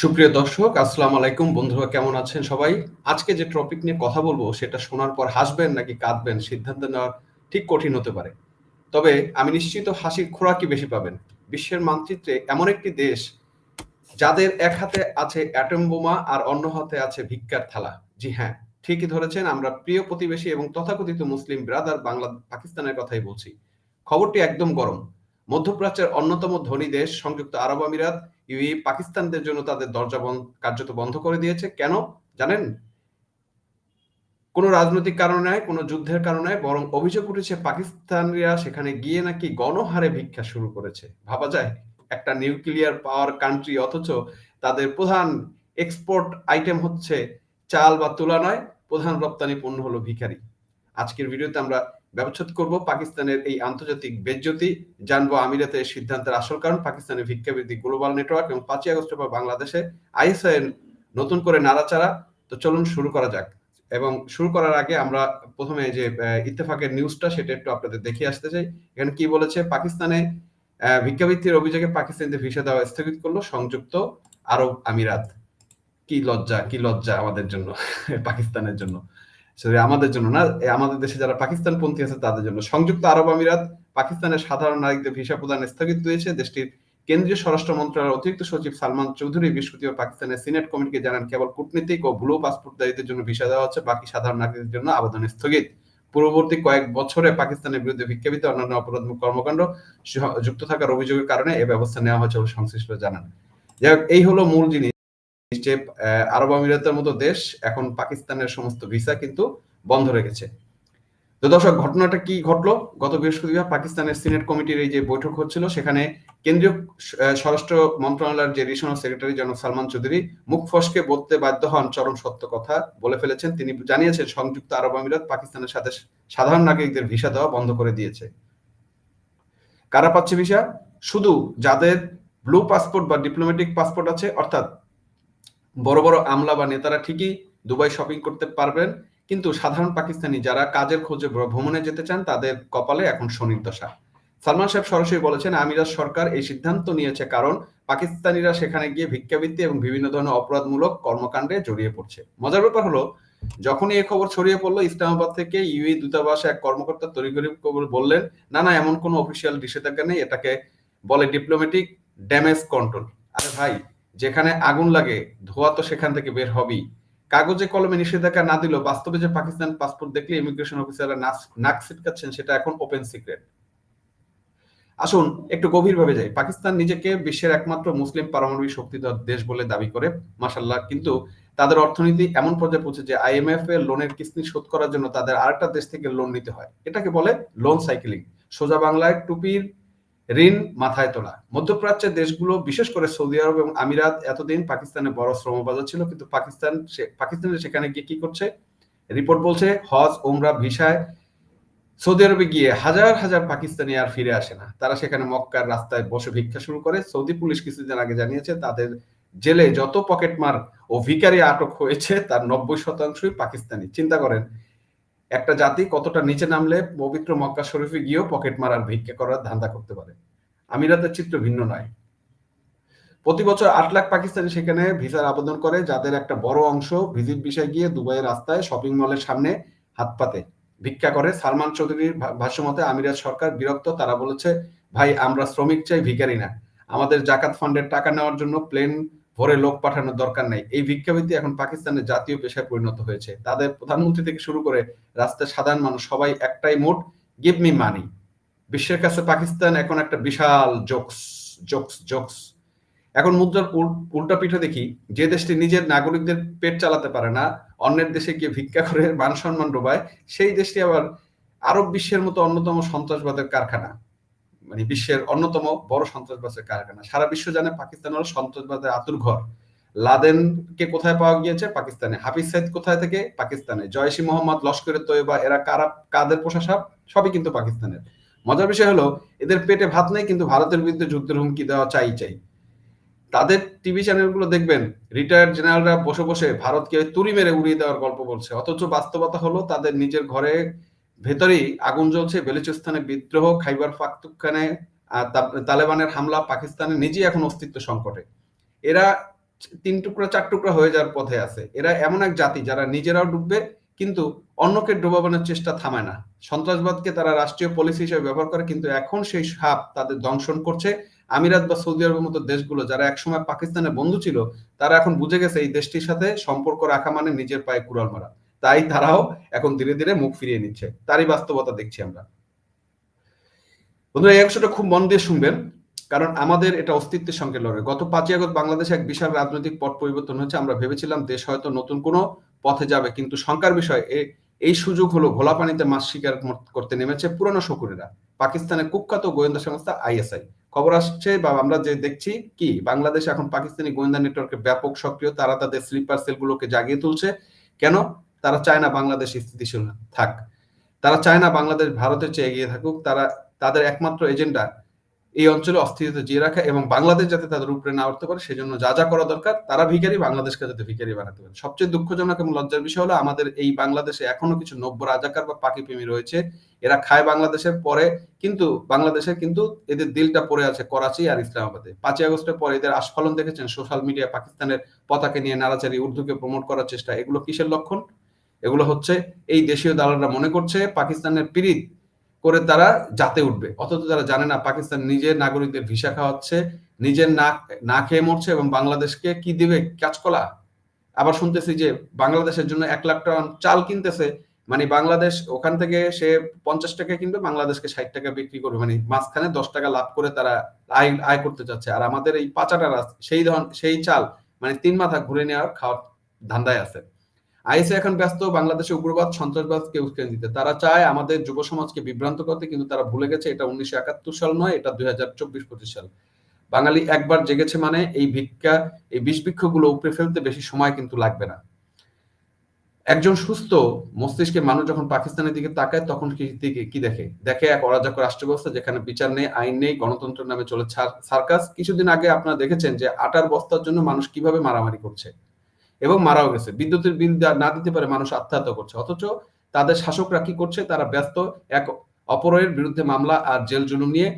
সুপ্রিয় দর্শক, আসসালাম আলাইকুম। বন্ধুরা, কেমন আছেন সবাই? আজকে যে টপিক নিয়ে কথা বলব, সেটা শোনার পর হাসবেন নাকি কাঁদবেন, সিদ্ধান্ত নেওয়া ঠিক কঠিন হতে পারে। তবে আমি নিশ্চিত হাসির খোরাকি বেশি পাবেন। বিশ্বের মানচিত্রে এমন একটি দেশ, যাদের এক হাতে আছে অ্যাটম বোমা আর অন্য হাতে আছে ভিক্ষার থালা। জি হ্যাঁ ঠিকই ধরেছেন, আমরা প্রিয় প্রতিবেশী এবং তথাকথিত মুসলিম ব্রাদার বাংলা পাকিস্তানের কথাই বলছি। খবরটি একদম গরম। মধ্যপ্রাচ্যের অন্যতম ধনী দেশ, সংযুক্ত আরব আমিরাত ইউই পাকিস্তানদের জন্য তাদের দরজা কার্যত বন্ধ করে দিয়েছে। কেন? জানেন? কোনো রাজনৈতিক কারণে কোনো যুদ্ধের কারণে বরং অভিযোগ উঠেছে পাকিস্তানিরা সেখানে গিয়ে নাকি গণহারে ভিক্ষা শুরু করেছে। ভাবা যায়, একটা নিউক্লিয়ার পাওয়ার কান্ট্রি, অথচ তাদের প্রধান এক্সপোর্ট আইটেম হচ্ছে চাল বা তুলা নয়, প্রধান রপ্তানি পণ্য হলো ভিখারি। আজকের ভিডিওতে আমরা ব্যবচ্ছেদ করব পাকিস্তানের এই আন্তর্জাতিক বেজ্জতি জানব আমিরাতের সিদ্ধান্তের আসল কারণ পাকিস্তানের ভিক্ষাবৃদ্ধি গ্লোবাল নেটওয়ার্ক এবং পাঁচই আগস্ট পর বাংলাদেশে আইএসআই নতুন করে নাড়াচাড়া। তো চলুন শুরু করা যাক। এবং শুরু করার আগে আমরা প্রথমে যে ইত্তেফাকের নিউজটা সেটা একটু আপনাদের দেখিয়ে আসতে চাই। এখানে কি বলেছে? পাকিস্তানে ভিক্ষাবৃত্তির অভিযোগে পাকিস্তানদের ভিসা দেওয়া স্থগিত করল সংযুক্ত আরব আমিরাত। কি লজ্জা কি লজ্জা আমাদের জন্য, পাকিস্তানের জন্য। সরি আমাদের জন্য না আমাদের দেশে যারা পাকিস্তান পন্থী আছে, তাদের জন্য সংযুক্ত আরব আমিরাত পাকিস্তানের সাধারণ নাগরিকদের ভিসা প্রদান স্থগিত রয়েছে। দেশটির কেন্দ্রীয় স্বরাষ্ট্র মন্ত্রণালয়ের অতিরিক্ত সচিব সালমান চৌধুরী বৃহস্পতিবার পাকিস্তানের সিনেট কমিটিকে জানান, কেবল কূটনীতিক ও ব্লু পাসপোর্টধারীদের জন্য ভিসা দেওয়া হচ্ছে, বাকি সাধারণ নাগরিকদের জন্য আবেদন স্থগিত। পূর্ববর্তী কয়েক বছরে পাকিস্তানের বিরুদ্ধে ভিক্ষাবৃত্তি অন্যান্য অপরাধমূলক কর্মকাণ্ড যুক্ত থাকার অভিযোগের কারণে এ ব্যবস্থা নেওয়া হয়েছে বলে সংশ্লিষ্ট জানান। এই হলো মূল জিনিস। আরব আমিরাতের মতো দেশ, এখন পাকিস্তানের সমস্ত ভিসা কিন্তু বন্ধ রেখেছে তো দর্শক, ঘটনাটা কি ঘটলো? গত বৃহস্পতিবার পাকিস্তানের সিনেট কমিটির এই যে বৈঠক হচ্ছিল, সেখানে কেন্দ্রীয় স্বরাষ্ট্র মন্ত্রণালয়ের যে রিশনাল সেক্রেটারি জনাব সালমান চৌধুরী মুখ ফসকে বলতে বাধ্য হন চরম সত্য কথা বলে ফেলেছেন। তিনি জানিয়েছেন, সংযুক্ত আরব আমিরাত পাকিস্তানের সাথে সাধারণ নাগরিকদের ভিসা দেওয়া বন্ধ করে দিয়েছে। কারা পাচ্ছে ভিসা? শুধু যাদের ব্লু পাসপোর্ট বা ডিপ্লোম্যাটিক পাসপোর্ট আছে, অর্থাৎ বড় বড় আমলা বা নেতারা ঠিকই দুবাই শপিং করতে পারবেন। কিন্তু সাধারণ পাকিস্তানি যারা কাজের খোঁজে ভ্রমণে যেতে চান, তাদের কপালে এখন শনির দশা। সালমান সাহেব সরাসরি বলেছেন, আমিরাত সরকার এই সিদ্ধান্ত নিয়েছে কারণ পাকিস্তানিরা সেখানে গিয়ে ভিক্ষাবৃত্তি এবং বিভিন্ন ধরনের অপরাধমূলক কর্মকাণ্ডে জড়িয়ে পড়ছে। মজার ব্যাপার হলো, যখনই এই খবর ছড়িয়ে পড়ল, ইসলামাবাদ থেকে ইউই দূতাবাসে এক কর্মকর্তা তরিগরি বললেন, না না, এমন কোনো অফিসিয়াল নিষেধাজ্ঞা নেই, এটাকে বলে ডিপ্লোম্যাটিক ড্যামেজ কন্ট্রোল আরে ভাই যেখানে আগুন লাগে, ধোয়া তো সেখান থেকে বের হবেই। কাগজে কলমে নিষেধাজ্ঞা না দিলেও বাস্তবে যে পাকিস্তান পাসপোর্ট দেখলে ইমিগ্রেশন অফিসাররা নাক ছিটকাচ্ছেন, সেটা এখন ওপেন সিক্রেট আসুন, একটু গভীরভাবে যাই। পাকিস্তান নিজেকে বিশ্বের একমাত্র মুসলিম পারমাণবিক শক্তিধর দেশ বলে দাবি করে মাসাল্লাহ কিন্তু তাদের অর্থনীতি এমন পর্যায়ে পৌঁছে যে আইএমএফ এর লোনের কিস্তি শোধ করার জন্য তাদের আরেকটা দেশ থেকে লোন নিতে হয়। এটাকে বলে লোন সাইকেলিং সোজা বাংলায় টুপির ঋণ মাথায় তোলা। মধ্যপ্রাচ্যের দেশগুলো, বিশেষ করে সৌদি আরব এবং আমিরাত, এতদিন পাকিস্তানে বড় শ্রমবাজার ছিল, কিন্তু পাকিস্তান পাকিস্তানের সেখানে গিয়ে কি করছে? রিপোর্ট বলছে, হজ ওমরা ভিসায় সৌদি আরবে গিয়ে হাজার হাজার পাকিস্তানি আর ফিরে আসে না। তারা সেখানে মক্কার রাস্তায় বসে ভিক্ষা শুরু করে। সৌদি পুলিশ কিছুদিন আগে জানিয়েছে, তাদের জেলে যত পকেটমার ও ভিকারি আটক হয়েছে, তার নব্বই শতাংশই পাকিস্তানি। চিন্তা করেন একটা জাতি কতটা নিচে নামলে পবিত্র মক্কা শরীফে গিয়েও পকেট মারার ভিক্ষা করার ধান্দা করতে পারে? আমিরাতের চিত্র ভিন্ন নয়। প্রতি বছর আট লাখ পাকিস্তানি সেখানে ভিসার আবেদন করে, যাদের একটা বড় অংশ ভিজিট বিষয় গিয়ে দুবাইয়ের রাস্তায় শপিং মলের সামনে হাত পাতে। ভিক্ষা করে সালমান চৌধুরীর ভাষ্যমতে, আমিরাত সরকার বিরক্ত, তারা বলেছে, ভাই, আমরা শ্রমিক চাই ভিকারি না। আমাদের জাকাত ফান্ডের টাকা নেওয়ার জন্য প্লেন ভরে লোক পাঠানোর দরকার নাই। এই ভিক্ষাবৃত্তি এখন পাকিস্তানের জাতীয় পেশায় পরিণত হয়েছে। তাদের প্রধানমন্ত্রী থেকে শুরু করে রাস্তায় সাধারণ মানুষ সবাই একটাই মোট গিভ মি মানি বিশ্বের কাছে পাকিস্তান এখন একটা বিশাল জোকস জোকস জোকস। এখন মুদ্রার উল্টা পিঠে দেখি, যে দেশটি নিজের নাগরিকদের পেট চালাতে পারে না, অন্যের দেশে গিয়ে ভিক্ষা করে মান সম্মান ডোবায়, সেই দেশটি আবার আরব বিশ্বের মতো অন্যতম সন্ত্রাসবাদের কারখানা। মানে বিশ্বের অন্যতম বড় সন্ত্রাসবাদের কারখানা। সারা বিশ্ব জানে পাকিস্তান হলো সন্ত্রাসবাদের আতুর ঘর। লাদেনকে কোথায় পাওয়া গিয়েছে? পাকিস্তানে। হাফিজ সাইদ কোথায় থেকে? পাকিস্তানে। জয়সি মোহাম্মদ লস্করের তৈবা এরা কারা? কাদের প্রশাসক? সবই কিন্তু পাকিস্তানের। মজার বিষয় হলো, এদের পেটে ভাত নেই, কিন্তু ভারতের বিরুদ্ধে যুদ্ধের হুমকি দেওয়া চাই চাই। তাদের টিভি চ্যানেলগুলো দেখবেন রিটায়ার্ড জেনারেলরা বসে বসে ভারতকে তুড়ি মেরে উড়িয়ে দেওয়ার গল্প বলছে। অথচ বাস্তবতা হলো, তাদের নিজের ঘরে ভেতরেই আগুন জ্বলছে, বেলুচিস্তানে বিদ্রোহ, খাইবার পাখতুকখানে তালেবানের হামলা পাকিস্তানে নিজেই এখন অস্তিত্ব সংকটে। এরা তিন টুকরা, চার টুকরা হয়ে যাওয়ার পথে আছে। এরা এমন এক জাতি যারা নিজেরাও ডুববে, কিন্তু অন্যকে ডোবাবানোর চেষ্টা থামায় না। সন্ত্রাসবাদকে তারা রাষ্ট্রীয় পলিসি হিসেবে ব্যবহার করে, কিন্তু এখন সেই সাপ তাদের দংশন করছে। আমিরাত বা সৌদি আরবের মতো দেশগুলো যারা একসময় পাকিস্তানের বন্ধু ছিল, তারা এখন বুঝে গেছে এই দেশটির সাথে সম্পর্ক রাখা মানে নিজের পায়ে কুড়াল মারা। তাই তারাও এখন ধীরে ধীরে মুখ ফিরিয়ে নিচ্ছে। তারই বাস্তবতা দেখছি আমরা। বন্ধুরা, এই অংশটা খুব মন দিয়ে শুনবেন, কারণ আমাদের এটা অস্তিত্বের সঙ্গে লড়ে গত পাঁচই আগস্ট বাংলাদেশে এক বিশাল রাজনৈতিক পট পরিবর্তন হয়েছে। আমরা ভেবেছিলাম দেশ হয়তো নতুন কোনো পথে যাবে, কিন্তু শঙ্কার বিষয় এই সুযোগ হলো ঘোলা পানিতে মাছ শিকার করতে নেমেছে পুরনো শকুরেরা পাকিস্তানের কুখ্যাত গোয়েন্দা সংস্থা আইএসআই। খবর আসছে বা আমরা যে দেখছি কি, বাংলাদেশ এখন পাকিস্তানি গোয়েন্দা নেটওয়ার্কে ব্যাপক সক্রিয়, তারা তাদের স্লিপার সেলগুলোকে জাগিয়ে তুলছে। কেন? তারা চায় না বাংলাদেশ স্থিতিশীল থাক। তারা চায় না বাংলাদেশ ভারতের চেয়ে এগিয়ে থাকুক। তারা, তাদের একমাত্র এজেন্ডা এই অঞ্চলে অস্থিরতা জিয়ে রাখা এবং বাংলাদেশ যাতে তাদের উপরে না উঠতে পারে, সেজন্য যা যা করা দরকার, তারা ভিখারি, বাংলাদেশকে যাতে ভিখারি বানাতে পারে। সবচেয়ে দুঃখজনক এবং লজ্জার বিষয় হলো, আমাদের এই বাংলাদেশে এখনও কিছু নব্য রাজাকার বা পাকি প্রেমী রয়েছে। এরা খায় বাংলাদেশের পরে, কিন্তু বাংলাদেশের কিন্তু এদের দিলটা পড়ে আছে করাচি আর ইসলামাবাদে। পাঁচই আগস্টের পরে এদের আস্ফলন দেখেছেন সোশ্যাল মিডিয়া পাকিস্তানের পতাকে নিয়ে নাড়াচাড়ি, উর্দুকে প্রমোট করার চেষ্টা। এগুলো কিসের লক্ষণ? এগুলো হচ্ছে এই দেশীয় দালালরা মনে করছে পাকিস্তানের পীড়িত করে তারা যাতে উঠবে। অথচ তারা জানে না পাকিস্তান নিজের নাগরিকদের ভিসা খাওয়াচ্ছে, নিজের না না খেয়ে মরছে এবং বাংলাদেশকে কি দিবে কাজকলা আবার শুনতেছি যে বাংলাদেশের জন্য এক লাখ টাকা চাল কিনতেছে মানে বাংলাদেশ ওখান থেকে সে পঞ্চাশ টাকা কিনবে, বাংলাদেশকে ষাট টাকা বিক্রি করবে মানে মাঝখানে দশ টাকা লাভ করে তারা আয় আয় করতে চাচ্ছে। আর আমাদের এই পাচাটা সেই ধরন, সেই চাল মানে তিন মাথা ঘুরে নেওয়ার খাওয়ার ধান্দায় আছে। আইএসএ এখন ব্যস্ত, বাংলাদেশে উগ্রবাদ সন্ত্রাসবাদকে উস্কানি দিতে। তারা চায় আমাদের যুব সমাজকে বিভ্রান্ত করতে, কিন্তু তারা ভুলে গেছে এটা উনিশশো একাত্তর সাল নয়, এটা দুই হাজার চব্বিশ পঁচিশ সাল। বাঙালি একবার জেগেছে মানে এই ভিক্ষা, এই বিষ বৃক্ষগুলো উপরে ফেলতে বেশি সময় কিন্তু লাগবে না। একজন সুস্থ মস্তিষ্কে মানুষ যখন পাকিস্তানের দিকে তাকায়, তখন কি কি দেখে? দেখে এক অরাজক রাষ্ট্র ব্যবস্থা যেখানে বিচার নেই, আইন নেই গণতন্ত্র নামে চলে সার্কাস। কিছুদিন আগে আপনারা দেখেছেন যে আটার বস্তার জন্য মানুষ কীভাবে মারামারি করছে। এবং মারাও গেছে। বিদ্যুতের বিল না দিতে পারে মানুষ আত্মহত্যা করছে। অথচ তাদের শাসকরা কি করছে? তারা ব্যস্ত, এক অপরের বিরুদ্ধে মামলা আর জেল জুলুম নিয়ে।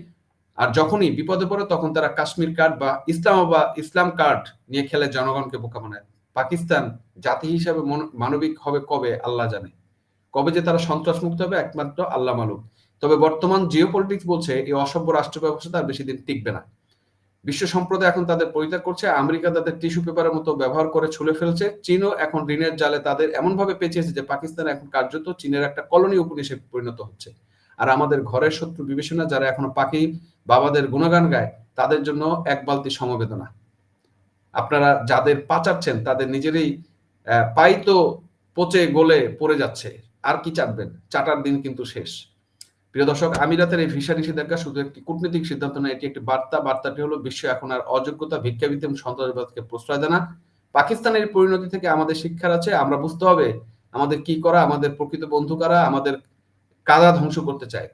আর যখনই বিপদে পড়ে, তখন তারা কাশ্মীর কার্ড বা ইসলাম বা ইসলাম কার্ড নিয়ে খেলে জনগণকে বোকা বানায়। পাকিস্তান জাতি হিসাবে মানবিক হবে কবে? আল্লাহ জানে। কবে যে তারা সন্ত্রাস মুক্ত হবে, একমাত্র আল্লাহ মালুক তবে বর্তমান জিও বলছে, এই অসভ্য রাষ্ট্র ব্যবস্থা তার বেশি দিন টিকবে না। বিশ্ব সম্প্রদায় এখন তাদের পরিত্যাগ করছে। আমেরিকা তাদের টিস্যু পেপারের মতো ব্যবহার করে ছুলে ফেলছে। চীনও এখন ঋণের জালে তাদের এমন ভাবে পেঁচিয়েছে যে পাকিস্তান এখন কার্যত চীনের একটা কলোনি উপনিষে পরিণত হচ্ছে। আর আমাদের ঘরের শত্রু বিবেচনা, যারা এখনও পাখি, বাবাদের গুণগান গায়, তাদের জন্য এক বালতি সমবেদনা। আপনারা যাদের পাচাচ্ছেন, তাদের নিজেরই পাই তো পচে গলে পড়ে যাচ্ছে। আর কি চাটবেন? চাটার দিন কিন্তু শেষ। প্রিয় দর্শক, আমিরাতের এই ভিসা নিষেধাজ্ঞা শুধু একটি কূটনৈতিক সিদ্ধান্ত নয়, এটি একটি বার্তা। বার্তাটি হলো, বিশ্ব এখন আর অযোগ্যতা ভিক্ষাবৃত্তি এবং সন্ত্রাসবাদকে প্রশ্রয় দেয় না। পাকিস্তানের পরিণতি থেকে আমাদের শিক্ষার আছে, আমরা বুঝতে হবে আমাদের কি করা, আমাদের প্রকৃত বন্ধু কারা, আমাদের কাদা ধ্বংস করতে চায়।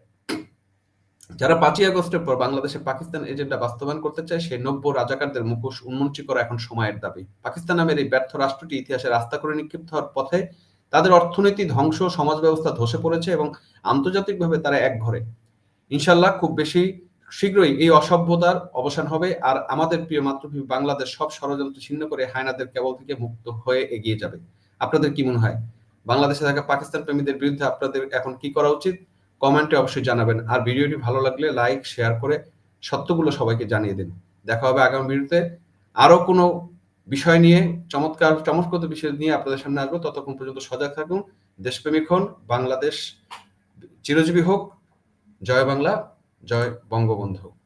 যারা পাঁচই আগস্টের পর বাংলাদেশে পাকিস্তান এজেন্ডা বাস্তবায়ন করতে চায়, সেই নব্য রাজাকারদের মুখোশ উন্মোচী করা এখন সময়ের দাবি। পাকিস্তান নামের এই ব্যর্থ রাষ্ট্রটি ইতিহাসে রাস্তা করে নিক্ষিপ্ত হওয়ার পথে তাদের অর্থনীতি, ধ্বংস, সমাজ ব্যবস্থা ধসে পড়েছে এবং আন্তর্জাতিকভাবে তারা এক ঘরে। ইনশাল্লাহ খুব বেশি শীঘ্রই এই অসভ্যতার অবসান হবে আর আমাদের প্রিয় মাতৃভূমি বাংলাদেশ সব ষড়যন্ত্র ছিন্ন করে হায়নাদের কেবল থেকে মুক্ত হয়ে এগিয়ে যাবে। আপনাদের কি মনে হয়? বাংলাদেশে থাকা পাকিস্তান প্রেমীদের বিরুদ্ধে আপনাদের এখন কি করা উচিত? কমেন্টে অবশ্যই জানাবেন। আর ভিডিওটি ভালো লাগলে লাইক, শেয়ার করে সত্যগুলো সবাইকে জানিয়ে দিন। দেখা হবে আগামী ভিডিওতে। আরও কোনো বিষয় নিয়ে চমৎকার, চমৎকৃত বিষয় নিয়ে আপনাদের সামনে আসব। ততক্ষণ পর্যন্ত সজাগ থাকুন। দেশপ্রেমিক হন, বাংলাদেশ চিরজীবী হোক। জয় বাংলা, জয় বঙ্গবন্ধু।